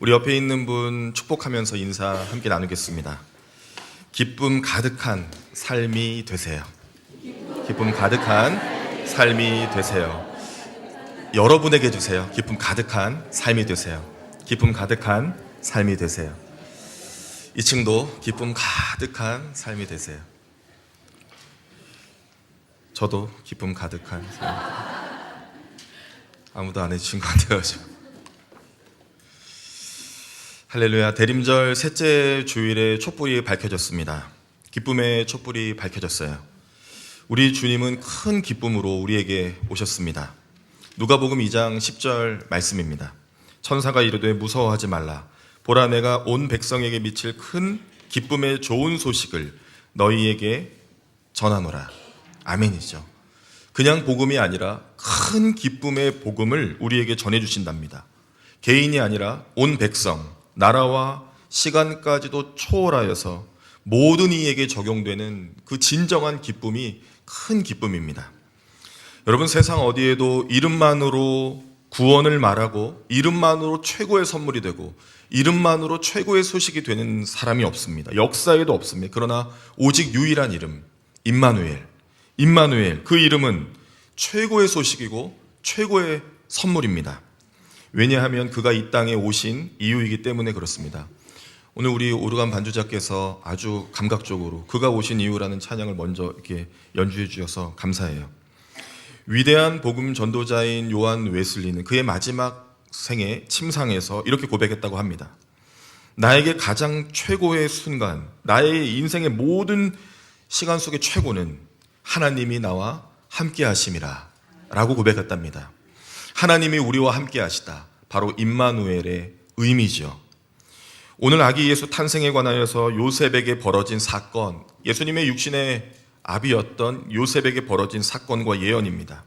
우리 옆에 있는 분 축복하면서 인사 함께 나누겠습니다. 기쁨 가득한 삶이 되세요. 기쁨 가득한 삶이 되세요. 여러분에게 주세요. 기쁨 가득한 삶이 되세요. 기쁨 가득한 삶이 되세요. 2층도 기쁨 가득한 삶이 되세요. 저도 기쁨 가득한 삶. 아무도 안 해주신 것 같아요. 할렐루야. 대림절 셋째 주일에 촛불이 밝혀졌습니다. 기쁨의 촛불이 밝혀졌어요. 우리 주님은 큰 기쁨으로 우리에게 오셨습니다. 누가복음 2장 10절 말씀입니다. 천사가 이르되 무서워하지 말라. 보라 내가 온 백성에게 미칠 큰 기쁨의 좋은 소식을 너희에게 전하노라. 아멘이죠. 그냥 복음이 아니라 큰 기쁨의 복음을 우리에게 전해 주신답니다. 개인이 아니라 온 백성, 나라와 시간까지도 초월하여서 모든 이에게 적용되는 그 진정한 기쁨이 큰 기쁨입니다. 여러분 세상 어디에도 이름만으로 구원을 말하고 이름만으로 최고의 선물이 되고 이름만으로 최고의 소식이 되는 사람이 없습니다. 역사에도 없습니다. 그러나 오직 유일한 이름 임마누엘. 임마누엘 그 이름은 최고의 소식이고 최고의 선물입니다. 왜냐하면 그가 이 땅에 오신 이유이기 때문에 그렇습니다. 오늘 우리 오르간 반주자께서 아주 감각적으로 그가 오신 이유라는 찬양을 먼저 이렇게 연주해 주셔서 감사해요. 위대한 복음 전도자인 요한 웨슬리는 그의 마지막 생애 침상에서 이렇게 고백했다고 합니다. 나에게 가장 최고의 순간, 나의 인생의 모든 시간 속의 최고는 하나님이 나와 함께 하심이라 라고 고백했답니다. 하나님이 우리와 함께 하시다. 바로 임마누엘의 의미죠. 오늘 아기 예수 탄생에 관하여서 요셉에게 벌어진 사건, 예수님의 육신의 아비였던 요셉에게 벌어진 사건과 예언입니다.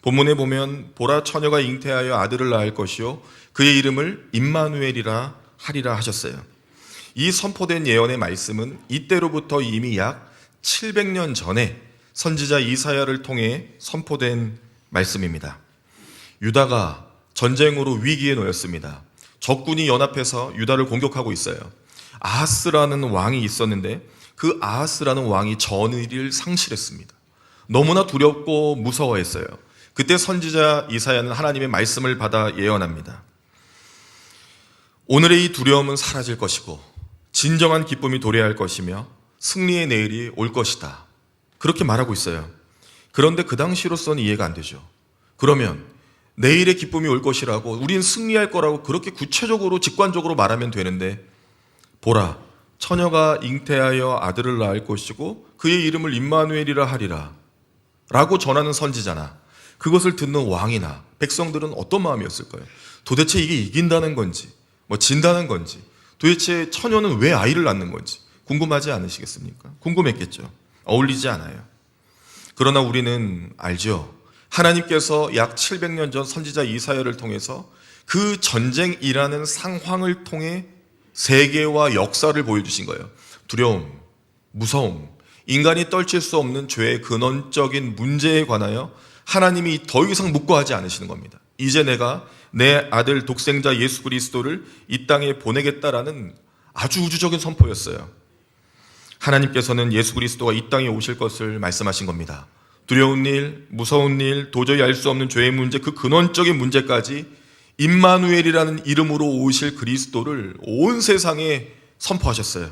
본문에 보면 보라 처녀가 잉태하여 아들을 낳을 것이요 그의 이름을 임마누엘이라 하리라 하셨어요. 이 선포된 예언의 말씀은 이때로부터 이미 약 700년 전에 선지자 이사야를 통해 선포된 말씀입니다. 유다가 전쟁으로 위기에 놓였습니다. 적군이 연합해서 유다를 공격하고 있어요. 아하스라는 왕이 있었는데 그 아하스라는 왕이 전의를 상실했습니다. 너무나 두렵고 무서워했어요. 그때 선지자 이사야는 하나님의 말씀을 받아 예언합니다. 오늘의 이 두려움은 사라질 것이고 진정한 기쁨이 도래할 것이며 승리의 내일이 올 것이다. 그렇게 말하고 있어요. 그런데 그 당시로서는 이해가 안 되죠. 그러면 내일의 기쁨이 올 것이라고 우린 승리할 거라고 그렇게 구체적으로 직관적으로 말하면 되는데 보라 처녀가 잉태하여 아들을 낳을 것이고 그의 이름을 임마누엘이라 하리라 라고 전하는 선지자나 그것을 듣는 왕이나 백성들은 어떤 마음이었을까요? 도대체 이게 이긴다는 건지 뭐 진다는 건지 도대체 처녀는 왜 아이를 낳는 건지 궁금하지 않으시겠습니까? 궁금했겠죠. 어울리지 않아요. 그러나 우리는 알죠. 하나님께서 약 700년 전 선지자 이사야를 통해서 그 전쟁이라는 상황을 통해 세계와 역사를 보여주신 거예요. 두려움, 무서움, 인간이 떨칠 수 없는 죄의 근원적인 문제에 관하여 하나님이 더 이상 묵고하지 않으시는 겁니다. 이제 내가 내 아들 독생자 예수 그리스도를 이 땅에 보내겠다라는 아주 우주적인 선포였어요. 하나님께서는 예수 그리스도가 이 땅에 오실 것을 말씀하신 겁니다. 두려운 일, 무서운 일, 도저히 알 수 없는 죄의 문제, 그 근원적인 문제까지 임마누엘이라는 이름으로 오실 그리스도를 온 세상에 선포하셨어요.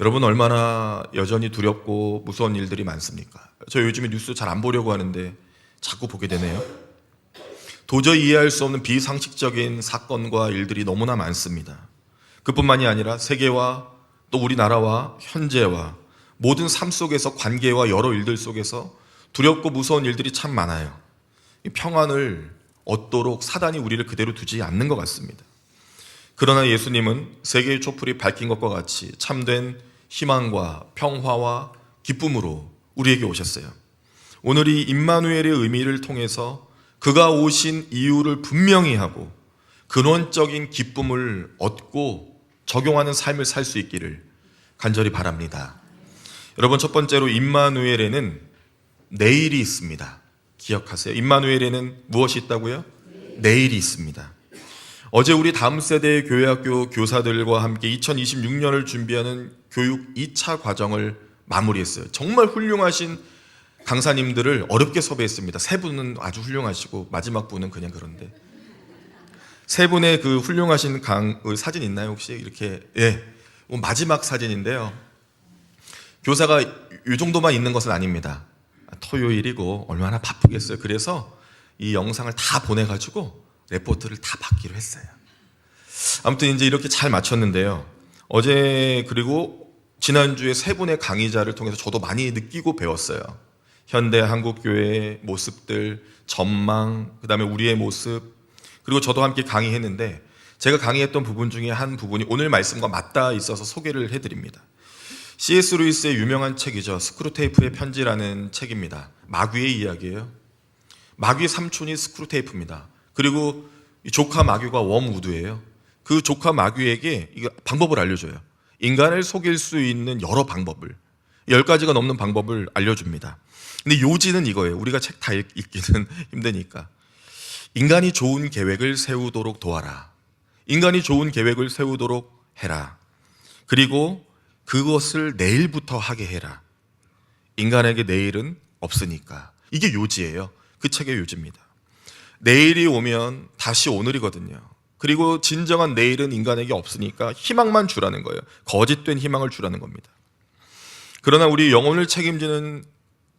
여러분 얼마나 여전히 두렵고 무서운 일들이 많습니까? 저 요즘에 뉴스 잘 안 보려고 하는데 자꾸 보게 되네요. 도저히 이해할 수 없는 비상식적인 사건과 일들이 너무나 많습니다. 그뿐만이 아니라 세계와 또 우리나라와 현재와 모든 삶 속에서 관계와 여러 일들 속에서 두렵고 무서운 일들이 참 많아요. 평안을 얻도록 사단이 우리를 그대로 두지 않는 것 같습니다. 그러나 예수님은 세계의 촛불이 밝힌 것과 같이 참된 희망과 평화와 기쁨으로 우리에게 오셨어요. 오늘 이 임마누엘의 의미를 통해서 그가 오신 이유를 분명히 하고 근원적인 기쁨을 얻고 적용하는 삶을 살 수 있기를 간절히 바랍니다. 여러분 첫 번째로 임마누엘에는 내일이 있습니다. 기억하세요. 임마누엘에는 무엇이 있다고요? 내일이 있습니다. 어제 우리 다음 세대의 교회학교 교사들과 함께 2026년을 준비하는 교육 2차 과정을 마무리했어요. 정말 훌륭하신 강사님들을 어렵게 섭외했습니다. 세 분은 아주 훌륭하시고 마지막 분은 그냥 그런데 세 분의 그 훌륭하신 강그 사진 있나요 혹시 이렇게 예뭐 마지막 사진인데요. 교사가 이 정도만 있는 것은 아닙니다. 토요일이고 얼마나 바쁘겠어요. 그래서 이 영상을 다 보내가지고 레포트를 다 받기로 했어요. 아무튼 이제 이렇게 잘 마쳤는데요. 어제 그리고 지난주에 세 분의 강의자를 통해서 저도 많이 느끼고 배웠어요. 현대 한국교회의 모습들, 전망, 그 다음에 우리의 모습, 그리고 저도 함께 강의했는데 제가 강의했던 부분 중에 한 부분이 오늘 말씀과 맞닿아 있어서 소개를 해드립니다. C.S. 루이스의 유명한 책이죠. 스크루테이프의 편지라는 책입니다. 마귀의 이야기예요. 마귀 삼촌이 스크루테이프입니다. 그리고 이 조카 마귀가 웜우드예요. 그 조카 마귀에게 방법을 알려줘요. 인간을 속일 수 있는 여러 방법을 열 가지가 넘는 방법을 알려줍니다. 근데 요지는 이거예요. 우리가 책 다 읽기는 힘드니까. 인간이 좋은 계획을 세우도록 도와라. 인간이 좋은 계획을 세우도록 해라. 그리고 그것을 내일부터 하게 해라. 인간에게 내일은 없으니까. 이게 요지예요. 그 책의 요지입니다. 내일이 오면 다시 오늘이거든요. 그리고 진정한 내일은 인간에게 없으니까 희망만 주라는 거예요. 거짓된 희망을 주라는 겁니다. 그러나 우리 영혼을 책임지는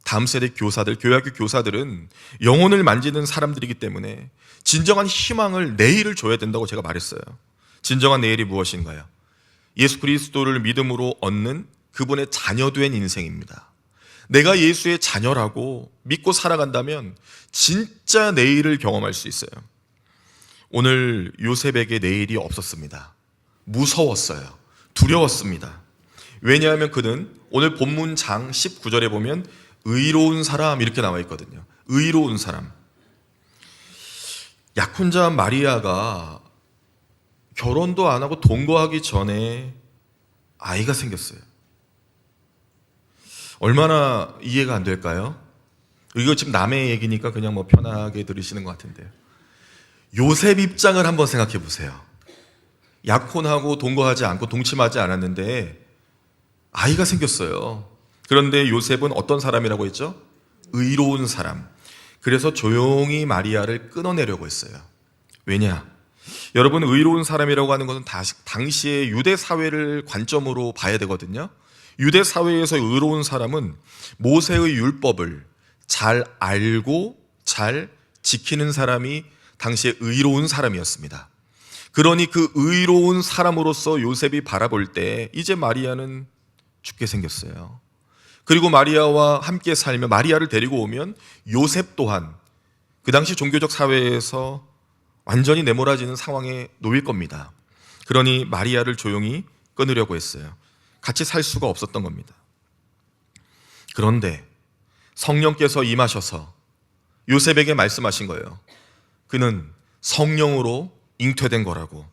다음 세대 교사들, 교회학교 교사들은 영혼을 만지는 사람들이기 때문에 진정한 희망을 내일을 줘야 된다고 제가 말했어요. 진정한 내일이 무엇인가요? 예수 그리스도를 믿음으로 얻는 그분의 자녀된 인생입니다. 내가 예수의 자녀라고 믿고 살아간다면 진짜 내일을 경험할 수 있어요. 오늘 요셉에게 내일이 없었습니다. 무서웠어요. 두려웠습니다. 왜냐하면 그는 오늘 본문 장 19절에 보면 의로운 사람 이렇게 나와 있거든요. 의로운 사람. 약혼자 마리아가 결혼도 안 하고 동거하기 전에 아이가 생겼어요. 얼마나 이해가 안 될까요? 이거 지금 남의 얘기니까 그냥 뭐 편하게 들으시는 것 같은데요. 요셉 입장을 한번 생각해 보세요. 약혼하고 동거하지 않고 동침하지 않았는데 아이가 생겼어요. 그런데 요셉은 어떤 사람이라고 했죠? 의로운 사람. 그래서 조용히 마리아를 끊어내려고 했어요. 왜냐? 여러분, 의로운 사람이라고 하는 것은 당시의 유대 사회를 관점으로 봐야 되거든요. 유대 사회에서 의로운 사람은 모세의 율법을 잘 알고 잘 지키는 사람이 당시에 의로운 사람이었습니다. 그러니 그 의로운 사람으로서 요셉이 바라볼 때 이제 마리아는 죽게 생겼어요. 그리고 마리아와 함께 살며 마리아를 데리고 오면 요셉 또한 그 당시 종교적 사회에서 완전히 내몰아지는 상황에 놓일 겁니다. 그러니 마리아를 조용히 끊으려고 했어요. 같이 살 수가 없었던 겁니다. 그런데 성령께서 임하셔서 요셉에게 말씀하신 거예요. 그는 성령으로 잉태된 거라고.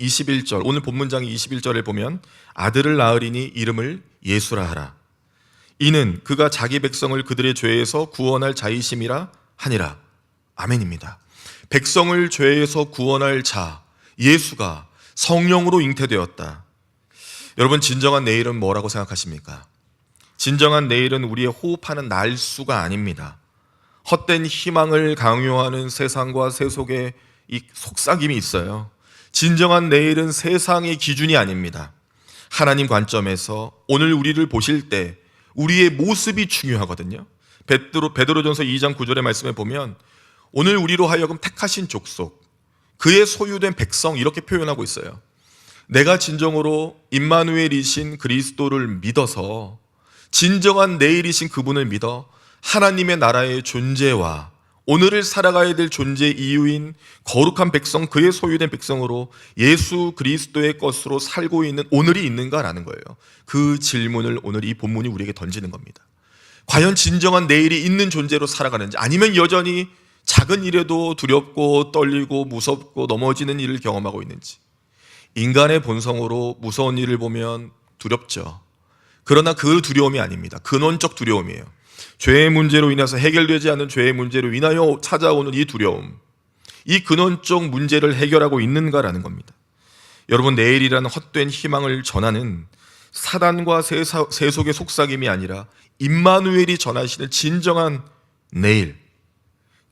21절, 오늘 본문장 21절을 보면 아들을 낳으리니 이름을 예수라 하라. 이는 그가 자기 백성을 그들의 죄에서 구원할 자이심이라 하니라. 아멘입니다. 백성을 죄에서 구원할 자, 예수가 성령으로 잉태되었다. 여러분, 진정한 내일은 뭐라고 생각하십니까? 진정한 내일은 우리의 호흡하는 날수가 아닙니다. 헛된 희망을 강요하는 세상과 세속의 이 속삭임이 있어요. 진정한 내일은 세상의 기준이 아닙니다. 하나님 관점에서 오늘 우리를 보실 때 우리의 모습이 중요하거든요. 베드로 베드로전서 2장 9절의 말씀에 보면 오늘 우리로 하여금 택하신 족속 그의 소유된 백성 이렇게 표현하고 있어요. 내가 진정으로 임마누엘이신 그리스도를 믿어서 진정한 내일이신 그분을 믿어 하나님의 나라의 존재와 오늘을 살아가야 될 존재 이유인 거룩한 백성, 그의 소유된 백성으로 예수 그리스도의 것으로 살고 있는 오늘이 있는가라는 거예요. 그 질문을 오늘 이 본문이 우리에게 던지는 겁니다. 과연 진정한 내일이 있는 존재로 살아가는지 아니면 여전히 작은 일에도 두렵고 떨리고 무섭고 넘어지는 일을 경험하고 있는지 인간의 본성으로 무서운 일을 보면 두렵죠. 그러나 그 두려움이 아닙니다. 근원적 두려움이에요. 죄의 문제로 인해서 해결되지 않는 죄의 문제로 인하여 찾아오는 이 두려움. 이 근원적 문제를 해결하고 있는가라는 겁니다. 여러분 내일이라는 헛된 희망을 전하는 사단과 세속의 속삭임이 아니라 임마누엘이 전하시는 진정한 내일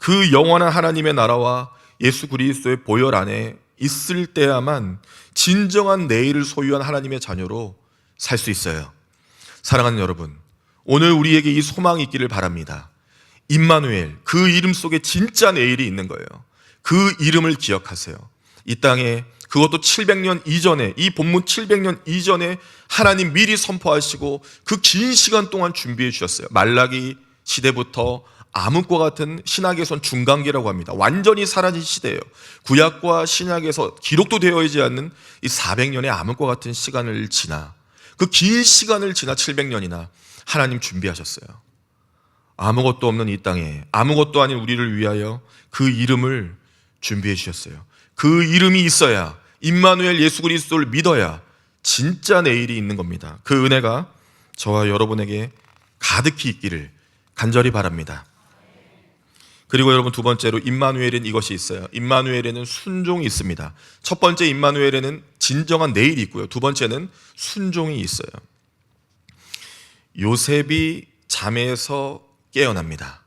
그 영원한 하나님의 나라와 예수 그리스도의 보혈 안에 있을 때야만 진정한 내일을 소유한 하나님의 자녀로 살 수 있어요. 사랑하는 여러분, 오늘 우리에게 이 소망이 있기를 바랍니다. 임마누엘, 그 이름 속에 진짜 내일이 있는 거예요. 그 이름을 기억하세요. 이 땅에 그것도 700년 이전에 이 본문 700년 이전에 하나님 미리 선포하시고 그 긴 시간 동안 준비해 주셨어요. 말라기 시대부터 암흑과 같은 신학에선 중간기라고 합니다. 완전히 사라진 시대예요. 구약과 신약에서 기록도 되어 있지 않는 이 400년의 암흑과 같은 시간을 지나 그 긴 시간을 지나 700년이나 하나님 준비하셨어요. 아무것도 없는 이 땅에 아무것도 아닌 우리를 위하여 그 이름을 준비해 주셨어요. 그 이름이 있어야 임마누엘 예수 그리스도를 믿어야 진짜 내일이 있는 겁니다. 그 은혜가 저와 여러분에게 가득히 있기를 간절히 바랍니다. 그리고 여러분 두 번째로 임마누엘은 이것이 있어요. 임마누엘에는 순종이 있습니다. 첫 번째 임마누엘에는 진정한 내일이 있고요. 두 번째는 순종이 있어요. 요셉이 잠에서 깨어납니다.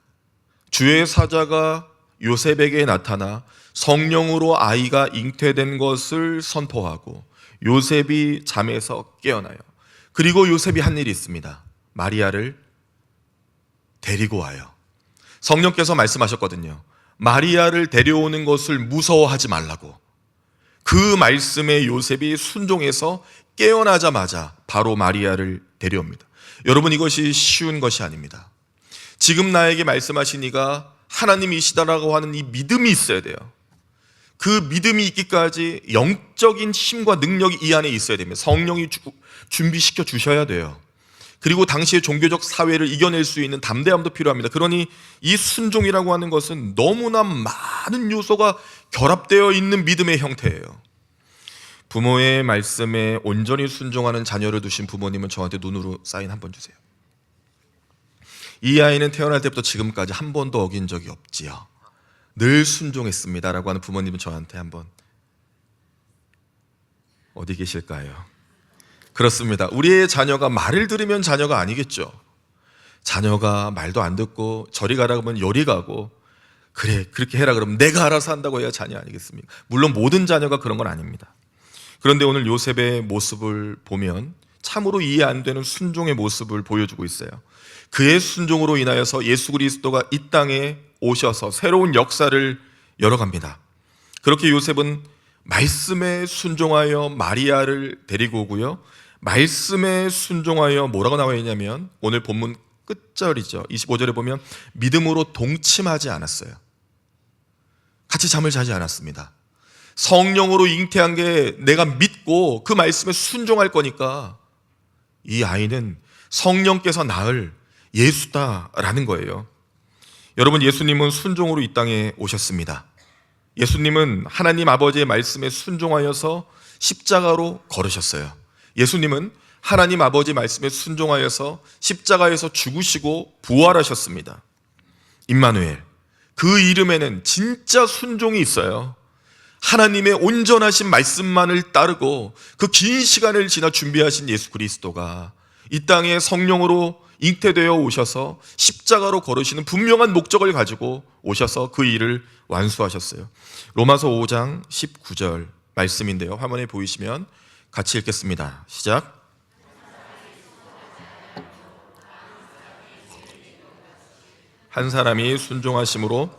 주의 사자가 요셉에게 나타나 성령으로 아이가 잉태된 것을 선포하고 요셉이 잠에서 깨어나요. 그리고 요셉이 한 일이 있습니다. 마리아를 데리고 와요. 성령께서 말씀하셨거든요. 마리아를 데려오는 것을 무서워하지 말라고. 그 말씀에 요셉이 순종해서 깨어나자마자 바로 마리아를 데려옵니다. 여러분 이것이 쉬운 것이 아닙니다. 지금 나에게 말씀하신 이가 하나님이시다라고 하는 이 믿음이 있어야 돼요. 그 믿음이 있기까지 영적인 힘과 능력이 이 안에 있어야 됩니다. 성령이 주- 준비시켜 주셔야 돼요. 그리고 당시의 종교적 사회를 이겨낼 수 있는 담대함도 필요합니다. 그러니 이 순종이라고 하는 것은 너무나 많은 요소가 결합되어 있는 믿음의 형태예요. 부모의 말씀에 온전히 순종하는 자녀를 두신 부모님은 저한테 눈으로 사인 한 번 주세요. 이 아이는 태어날 때부터 지금까지 한 번도 어긴 적이 없지요. 늘 순종했습니다라고 하는 부모님은 저한테 한번 어디 계실까요? 그렇습니다. 우리의 자녀가 말을 들으면 자녀가 아니겠죠. 자녀가 말도 안 듣고 저리 가라 그러면 요리 가고 그래 그렇게 해라 그러면 내가 알아서 한다고 해야 자녀 아니겠습니까? 물론 모든 자녀가 그런 건 아닙니다. 그런데 오늘 요셉의 모습을 보면 참으로 이해 안 되는 순종의 모습을 보여주고 있어요. 그의 순종으로 인하여서 예수 그리스도가 이 땅에 오셔서 새로운 역사를 열어갑니다. 그렇게 요셉은 말씀에 순종하여 마리아를 데리고 오고요. 말씀에 순종하여 뭐라고 나와 있냐면 오늘 본문 끝절이죠. 25절에 보면 믿음으로 동침하지 않았어요. 같이 잠을 자지 않았습니다. 성령으로 잉태한 게 내가 믿고 그 말씀에 순종할 거니까 이 아이는 성령께서 낳을 예수다라는 거예요. 여러분 예수님은 순종으로 이 땅에 오셨습니다. 예수님은 하나님 아버지의 말씀에 순종하여서 십자가로 걸으셨어요. 예수님은 하나님 아버지 말씀에 순종하여서 십자가에서 죽으시고 부활하셨습니다. 임마누엘. 그 이름에는 진짜 순종이 있어요. 하나님의 온전하신 말씀만을 따르고 그 긴 시간을 지나 준비하신 예수 그리스도가 이 땅에 성령으로 잉태되어 오셔서 십자가로 걸으시는 분명한 목적을 가지고 오셔서 그 일을 완수하셨어요. 로마서 5장 19절 말씀인데요. 화면에 보이시면 같이 읽겠습니다. 시작. 한 사람이 순종하심으로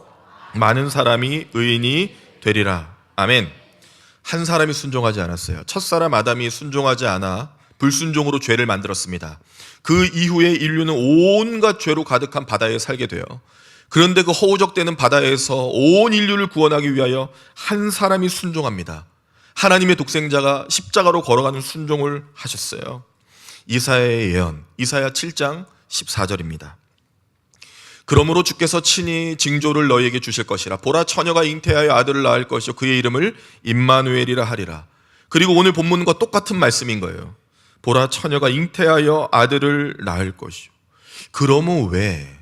많은 사람이 의인이 되리라. 아멘. 한 사람이 순종하지 않았어요. 첫 사람 아담이 순종하지 않아 불순종으로 죄를 만들었습니다. 그 이후에 인류는 온갖 죄로 가득한 바다에 살게 돼요. 그런데 그 허우적대는 바다에서 온 인류를 구원하기 위하여 한 사람이 순종합니다. 하나님의 독생자가 십자가로 걸어가는 순종을 하셨어요. 이사야의 예언, 이사야 7장 14절입니다. 그러므로 주께서 친히 징조를 너희에게 주실 것이라 보라 처녀가 잉태하여 아들을 낳을 것이요 그의 이름을 임마누엘이라 하리라. 그리고 오늘 본문과 똑같은 말씀인 거예요. 보라 처녀가 잉태하여 아들을 낳을 것이요. 그러면 왜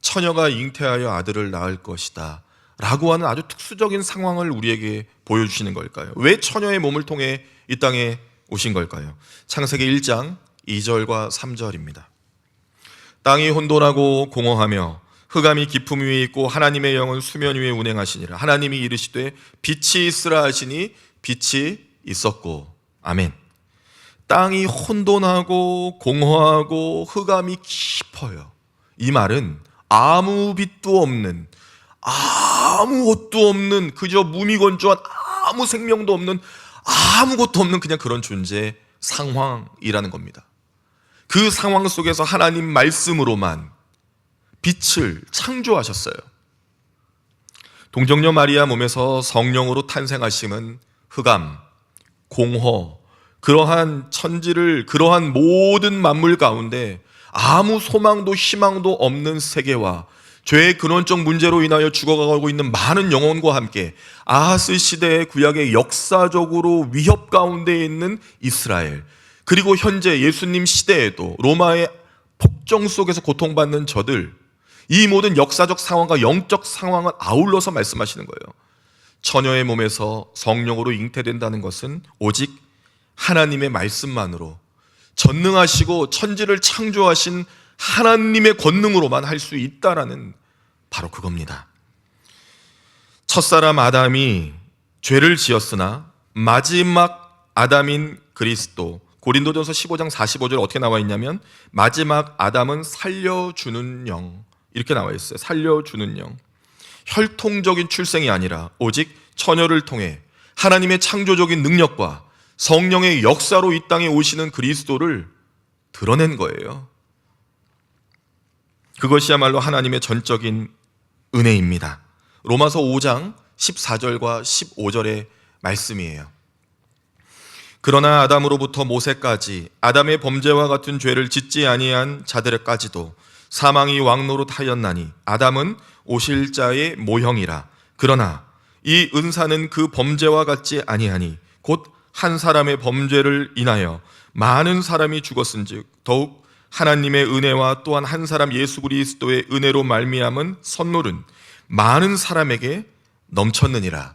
처녀가 잉태하여 아들을 낳을 것이다 라고 하는 아주 특수적인 상황을 우리에게 보여주시는 걸까요? 왜 처녀의 몸을 통해 이 땅에 오신 걸까요? 창세기 1장 2절과 3절입니다. 땅이 혼돈하고 공허하며 흑암이 깊음 위에 있고 하나님의 영은 수면 위에 운행하시니라. 하나님이 이르시되 빛이 있으라 하시니 빛이 있었고. 아멘. 땅이 혼돈하고 공허하고 흑암이 깊어요. 이 말은 아무 빛도 없는 아무것도 없는 그저 무미건조한 아무 생명도 없는 아무것도 없는 그냥 그런 존재 상황이라는 겁니다. 그 상황 속에서 하나님 말씀으로만 빛을 창조하셨어요. 동정녀 마리아 몸에서 성령으로 탄생하심은 흑암, 공허, 그러한 천지를 그러한 모든 만물 가운데 아무 소망도 희망도 없는 세계와 죄의 근원적 문제로 인하여 죽어가고 있는 많은 영혼과 함께 아하스 시대의 구약의 역사적으로 위협 가운데 있는 이스라엘 그리고 현재 예수님 시대에도 로마의 폭정 속에서 고통받는 저들 이 모든 역사적 상황과 영적 상황을 아울러서 말씀하시는 거예요. 처녀의 몸에서 성령으로 잉태된다는 것은 오직 하나님의 말씀만으로 전능하시고 천지를 창조하신 하나님의 권능으로만 할 수 있다라는 바로 그겁니다. 첫사람 아담이 죄를 지었으나 마지막 아담인 그리스도 고린도전서 15장 45절 어떻게 나와 있냐면 마지막 아담은 살려주는 영 이렇게 나와 있어요. 살려주는 영. 혈통적인 출생이 아니라 오직 처녀를 통해 하나님의 창조적인 능력과 성령의 역사로 이 땅에 오시는 그리스도를 드러낸 거예요. 그것이야말로 하나님의 전적인 은혜입니다. 로마서 5장 14절과 15절의 말씀이에요. 그러나 아담으로부터 모세까지 아담의 범죄와 같은 죄를 짓지 아니한 자들에까지도 사망이 왕노릇하였나니 아담은 오실 자의 모형이라 그러나 이 은사는 그 범죄와 같지 아니하니 곧 한 사람의 범죄를 인하여 많은 사람이 죽었은즉 더욱 하나님의 은혜와 또한 한 사람 예수 그리스도의 은혜로 말미암은 선물은 많은 사람에게 넘쳤느니라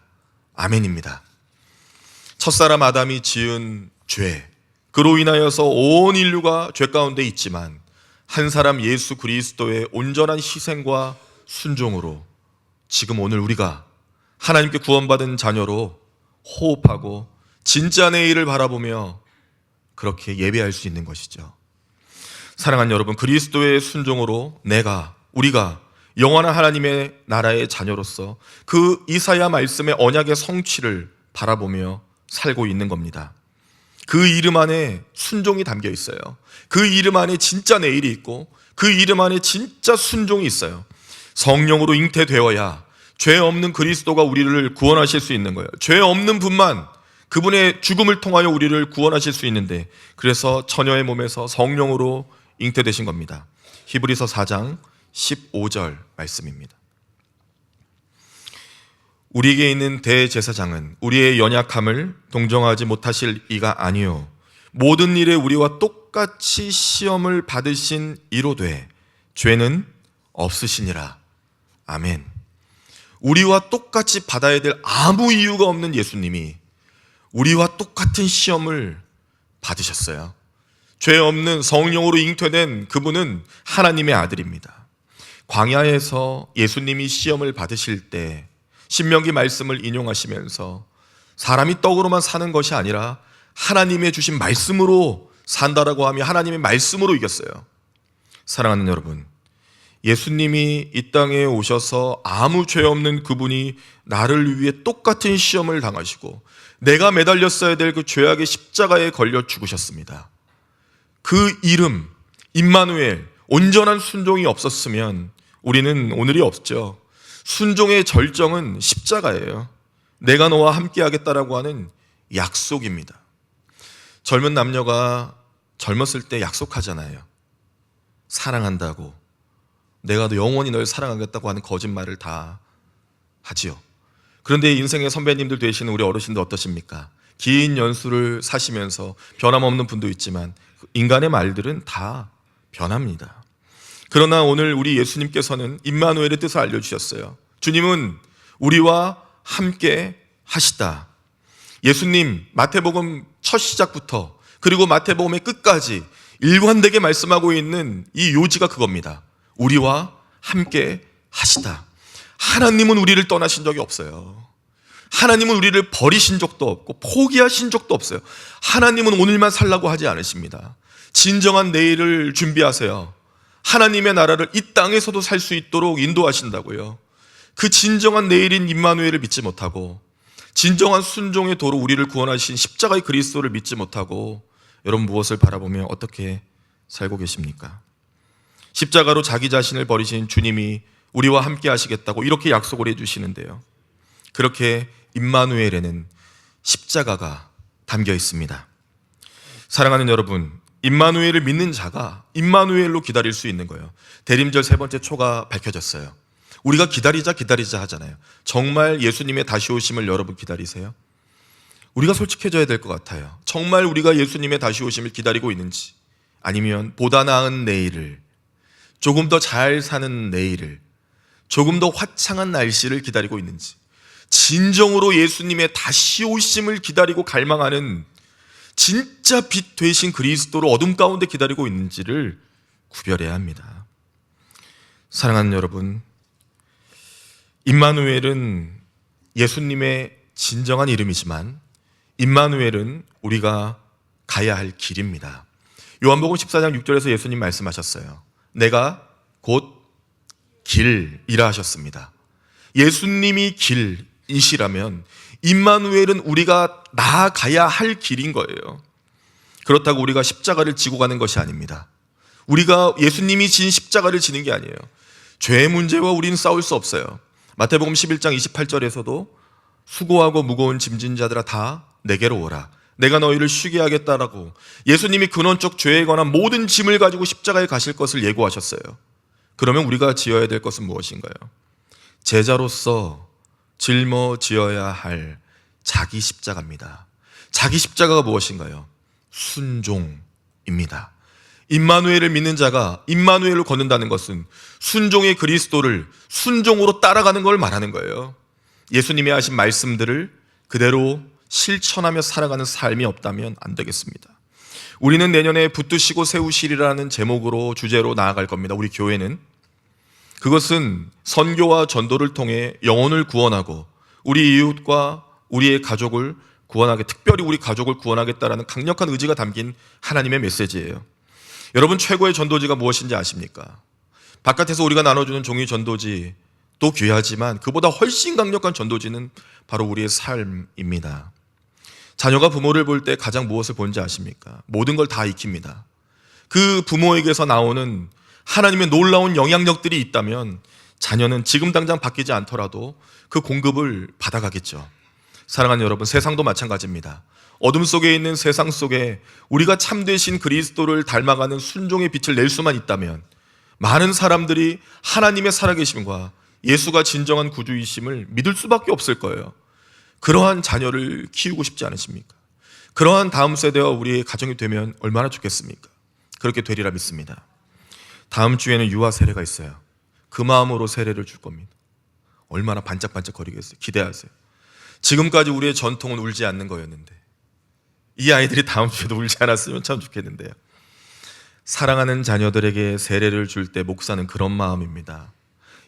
아멘입니다. 첫사람 아담이 지은 죄 그로 인하여서 온 인류가 죄 가운데 있지만 한 사람 예수 그리스도의 온전한 희생과 순종으로 지금 오늘 우리가 하나님께 구원받은 자녀로 호흡하고 진짜 내일을 바라보며 그렇게 예배할 수 있는 것이죠. 사랑하는 여러분, 그리스도의 순종으로 내가, 우리가 영원한 하나님의 나라의 자녀로서 그 이사야 말씀의 언약의 성취를 바라보며 살고 있는 겁니다. 그 이름 안에 순종이 담겨 있어요. 그 이름 안에 진짜 내일이 있고 그 이름 안에 진짜 순종이 있어요. 성령으로 잉태되어야 죄 없는 그리스도가 우리를 구원하실 수 있는 거예요. 죄 없는 분만 그분의 죽음을 통하여 우리를 구원하실 수 있는데 그래서 처녀의 몸에서 성령으로 잉태되신 겁니다. 히브리서 4장 15절 말씀입니다. 우리에게 있는 대제사장은 우리의 연약함을 동정하지 못하실 이가 아니요 모든 일에 우리와 똑같이 시험을 받으신 이로 돼 죄는 없으시니라. 아멘. 우리와 똑같이 받아야 될 아무 이유가 없는 예수님이 우리와 똑같은 시험을 받으셨어요. 죄 없는 성령으로 잉태된 그분은 하나님의 아들입니다. 광야에서 예수님이 시험을 받으실 때 신명기 말씀을 인용하시면서 사람이 떡으로만 사는 것이 아니라 하나님의 주신 말씀으로 산다라고 하며 하나님의 말씀으로 이겼어요. 사랑하는 여러분, 예수님이 이 땅에 오셔서 아무 죄 없는 그분이 나를 위해 똑같은 시험을 당하시고 내가 매달렸어야 될 그 죄악의 십자가에 걸려 죽으셨습니다. 그 이름 임마누엘 온전한 순종이 없었으면 우리는 오늘이 없죠. 순종의 절정은 십자가예요. 내가 너와 함께 하겠다라고 하는 약속입니다. 젊은 남녀가 젊었을 때 약속하잖아요. 사랑한다고. 내가 너 영원히 널 사랑하겠다고 하는 거짓말을 다 하지요. 그런데 인생의 선배님들 되시는 우리 어르신들 어떠십니까? 긴 연수를 사시면서 변함없는 분도 있지만 인간의 말들은 다 변합니다. 그러나 오늘 우리 예수님께서는 임마누엘의 뜻을 알려주셨어요. 주님은 우리와 함께 하시다. 예수님 마태복음 첫 시작부터 그리고 마태복음의 끝까지 일관되게 말씀하고 있는 이 요지가 그겁니다. 우리와 함께 하시다. 하나님은 우리를 떠나신 적이 없어요. 하나님은 우리를 버리신 적도 없고 포기하신 적도 없어요. 하나님은 오늘만 살라고 하지 않으십니다. 진정한 내일을 준비하세요. 하나님의 나라를 이 땅에서도 살 수 있도록 인도하신다고요. 그 진정한 내일인 임마누엘을 믿지 못하고 진정한 순종의 도로 우리를 구원하신 십자가의 그리스도를 믿지 못하고 여러분 무엇을 바라보며 어떻게 살고 계십니까? 십자가로 자기 자신을 버리신 주님이 우리와 함께 하시겠다고 이렇게 약속을 해 주시는데요. 그렇게 임마누엘에는 십자가가 담겨 있습니다. 사랑하는 여러분, 임마누엘을 믿는 자가 임마누엘로 기다릴 수 있는 거예요. 대림절 세 번째 초가 밝혀졌어요. 우리가 기다리자 기다리자 하잖아요. 정말 예수님의 다시 오심을 여러분 기다리세요? 우리가 솔직해져야 될 것 같아요. 정말 우리가 예수님의 다시 오심을 기다리고 있는지 아니면 보다 나은 내일을 조금 더 잘 사는 내일을 조금 더 화창한 날씨를 기다리고 있는지 진정으로 예수님의 다시 오심을 기다리고 갈망하는 진짜 빛 되신 그리스도를 어둠 가운데 기다리고 있는지를 구별해야 합니다. 사랑하는 여러분, 임마누엘은 예수님의 진정한 이름이지만 임마누엘은 우리가 가야 할 길입니다. 요한복음 14장 6절에서 예수님 말씀하셨어요. 내가 곧 길이라 하셨습니다. 예수님이 길 이시라면 임마누엘은 우리가 나아가야 할 길인 거예요. 그렇다고 우리가 십자가를 지고 가는 것이 아닙니다. 우리가 예수님이 진 십자가를 지는 게 아니에요. 죄의 문제와 우리는 싸울 수 없어요. 마태복음 11장 28절에서도 수고하고 무거운 짐진 자들아 다 내게로 오라. 내가 너희를 쉬게 하겠다라고 예수님이 근원적 죄에 관한 모든 짐을 가지고 십자가에 가실 것을 예고하셨어요. 그러면 우리가 지어야 될 것은 무엇인가요? 제자로서 짊어지어야 할 자기 십자가입니다. 자기 십자가가 무엇인가요? 순종입니다. 임마누엘을 믿는 자가 임마누엘을 걷는다는 것은 순종의 그리스도를 순종으로 따라가는 걸 말하는 거예요. 예수님이 하신 말씀들을 그대로 실천하며 살아가는 삶이 없다면 안 되겠습니다. 우리는 내년에 붙드시고 세우시리라는 제목으로 주제로 나아갈 겁니다. 우리 교회는 그것은 선교와 전도를 통해 영혼을 구원하고 우리 이웃과 우리의 가족을 구원하게 특별히 우리 가족을 구원하겠다라는 강력한 의지가 담긴 하나님의 메시지예요. 여러분 최고의 전도지가 무엇인지 아십니까? 바깥에서 우리가 나눠주는 종이 전도지 또 귀하지만 그보다 훨씬 강력한 전도지는 바로 우리의 삶입니다. 자녀가 부모를 볼 때 가장 무엇을 보는지 아십니까? 모든 걸 다 익힙니다. 그 부모에게서 나오는 하나님의 놀라운 영향력들이 있다면 자녀는 지금 당장 바뀌지 않더라도 그 공급을 받아가겠죠. 사랑하는 여러분, 세상도 마찬가지입니다. 어둠 속에 있는 세상 속에 우리가 참되신 그리스도를 닮아가는 순종의 빛을 낼 수만 있다면 많은 사람들이 하나님의 살아계심과 예수가 진정한 구주이심을 믿을 수밖에 없을 거예요. 그러한 자녀를 키우고 싶지 않으십니까? 그러한 다음 세대와 우리의 가정이 되면 얼마나 좋겠습니까? 그렇게 되리라 믿습니다. 다음 주에는 유아 세례가 있어요. 그 마음으로 세례를 줄 겁니다. 얼마나 반짝반짝 거리겠어요. 기대하세요. 지금까지 우리의 전통은 울지 않는 거였는데 이 아이들이 다음 주에도 울지 않았으면 참 좋겠는데요. 사랑하는 자녀들에게 세례를 줄 때 목사는 그런 마음입니다.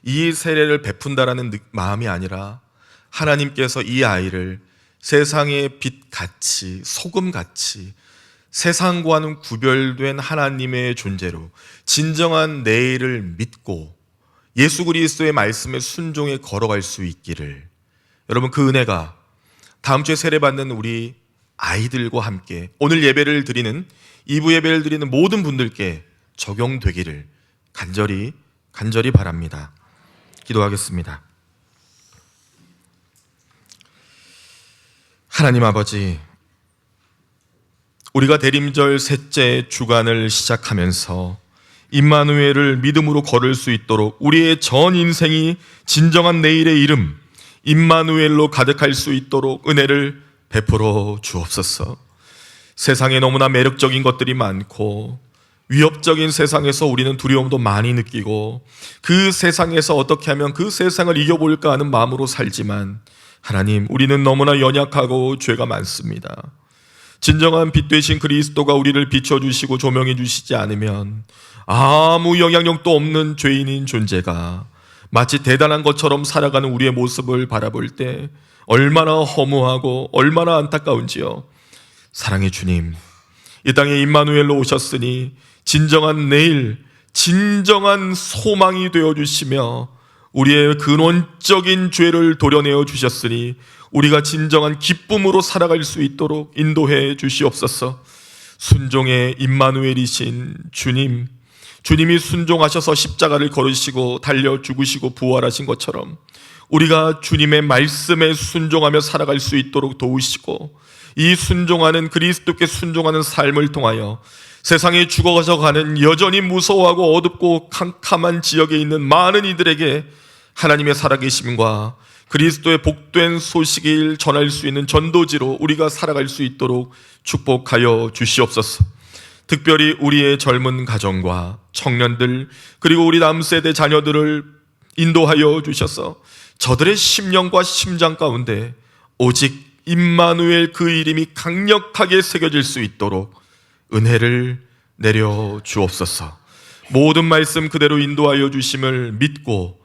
이 세례를 베푼다라는 마음이 아니라 하나님께서 이 아이를 세상의 빛 같이 소금 같이 세상과는 구별된 하나님의 존재로 진정한 내일을 믿고 예수 그리스도의 말씀에 순종해 걸어갈 수 있기를 여러분 그 은혜가 다음 주에 세례 받는 우리 아이들과 함께 오늘 예배를 드리는 2부 예배를 드리는 모든 분들께 적용되기를 간절히 간절히 바랍니다. 기도하겠습니다. 하나님 아버지 우리가 대림절 셋째 주간을 시작하면서 임마누엘을 믿음으로 걸을 수 있도록 우리의 전 인생이 진정한 내일의 이름 임마누엘로 가득할 수 있도록 은혜를 베풀어 주옵소서. 세상에 너무나 매력적인 것들이 많고 위협적인 세상에서 우리는 두려움도 많이 느끼고 그 세상에서 어떻게 하면 그 세상을 이겨볼까 하는 마음으로 살지만 하나님, 우리는 너무나 연약하고 죄가 많습니다. 진정한 빛 되신 그리스도가 우리를 비춰주시고 조명해 주시지 않으면 아무 영향력도 없는 죄인인 존재가 마치 대단한 것처럼 살아가는 우리의 모습을 바라볼 때 얼마나 허무하고 얼마나 안타까운지요. 사랑의 주님, 이 땅에 임마누엘로 오셨으니 진정한 내일, 진정한 소망이 되어 주시며 우리의 근원적인 죄를 도려내어 주셨으니 우리가 진정한 기쁨으로 살아갈 수 있도록 인도해 주시옵소서. 순종의 임마누엘이신 주님, 주님이 순종하셔서 십자가를 걸으시고 달려 죽으시고 부활하신 것처럼 우리가 주님의 말씀에 순종하며 살아갈 수 있도록 도우시고 이 순종하는 그리스도께 순종하는 삶을 통하여 세상에 죽어가서 가는 여전히 무서워하고 어둡고 캄캄한 지역에 있는 많은 이들에게 하나님의 살아계심과 그리스도의 복된 소식을 전할 수 있는 전도지로 우리가 살아갈 수 있도록 축복하여 주시옵소서. 특별히 우리의 젊은 가정과 청년들 그리고 우리 남세대 자녀들을 인도하여 주셔서 저들의 심령과 심장 가운데 오직 임마누엘 그 이름이 강력하게 새겨질 수 있도록 은혜를 내려 주옵소서. 모든 말씀 그대로 인도하여 주심을 믿고